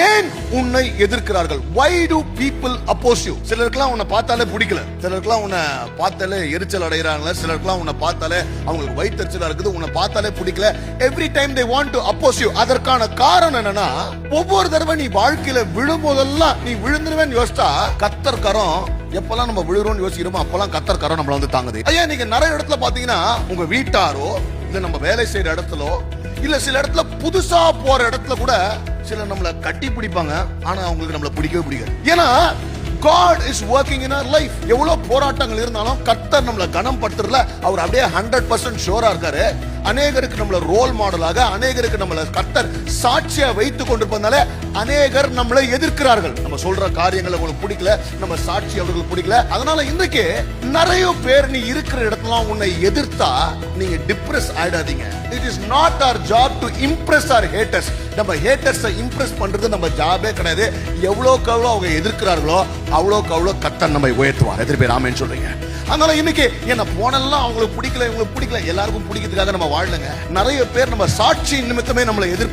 ஏன் உன்னை எதிர்க்கிறார்கள்? Why do people oppose you சிலருக்குலாம் உன்னை பார்த்தாலே பிடிக்கல. சிலருக்குலாம் உன்னை பார்த்தாலே எரிச்சல் அடைகிறாங்க. சிலருக்குலாம் உன்னை பார்த்தாலே அவங்களுக்கு வயிற்றுச்சலா இருக்குது. உன்னை பார்த்தாலே பிடிக்கல. Every time they want to oppose you அதற்கான காரணம் என்னன்னா ஒவ்வொரு தடவை நீ வாழ்க்கையில விழும்போதெல்லாம் நீ விழுந்துருவேன்னு யோசிச்சா கத்தர் கரம் எப்பெல்லாம் நம்ம விழுறோம்னு யோசிக்கிறோமோ அப்பெல்லாம் கத்தர் கரம் நம்மள வந்து தாங்குது. ஐயா நீங்க நிறைய இடத்துல பாத்தீங்கன்னா உங்க வீட்டாரோ இல்ல நம்ம வேலை செய்யற இடத்துல இல்ல சில இடத்துல புதுசா போற இடத்துல கூட சில நம்மளை கட்டி பிடிப்பாங்க. ஆனா அவங்களுக்கு நம்மள பிடிக்கவே பிடிக்காது. ஏன்னா God is working in our life எவ்வளவு போராட்டங்கள் இருந்தாலும் கர்த்தர் நம்மள கனம் படுத்துறதுல அவர் அப்படியே ஹண்ட்ரட் பர்சன்ட் ஷோரா இருக்காரு. அநேகருக்கு நம்மள ரோல் மாடலாக அநேகருக்கு நம்மள கர்த்தர் சாட்சியா வைத்து கொண்டிருப்பதனால அநேகர் நம்மளை எதிர்க்கிறார்கள். நம்ம சொல்ற காரியங்கள் அவங்களுக்கு பிடிக்கல நம்ம சாட்சி அவர்களுக்கு பிடிக்கல. அதனால இன்னைக்கு நிறைய பேர் நீ இருக்கிற இடத்துல உன்னை எதிர்த்தா நீங்க depress ஆயிடாதீங்க. It is not our job to impress our haters நம்ம ஹேட்டர்ஸை இம்ப்ரெஸ் பண்றது நம்ம ஜாபே கிடையாது. எவ்வளோக்கு எவ்வளோ அவங்க எதிர்க்கிறார்களோ அவ்வளோக்கு அவ்வளோ கத்தன் நம்மை உயர்த்துவார். எதிர்ப்பு ராமேன்னு சொல்றீங்க? அதனால இன்னைக்கு என்ன போனெல்லாம் அவங்களுக்கு பிடிக்கல இவங்களுக்கு பிடிக்கல. எல்லாருக்கும் பிடிக்கிறதுக்காக நம்ம வாழலங்க. நிறைய பேர் நம்ம சாட்சி நிமித்தமே நம்மளை எதிர்ப்பு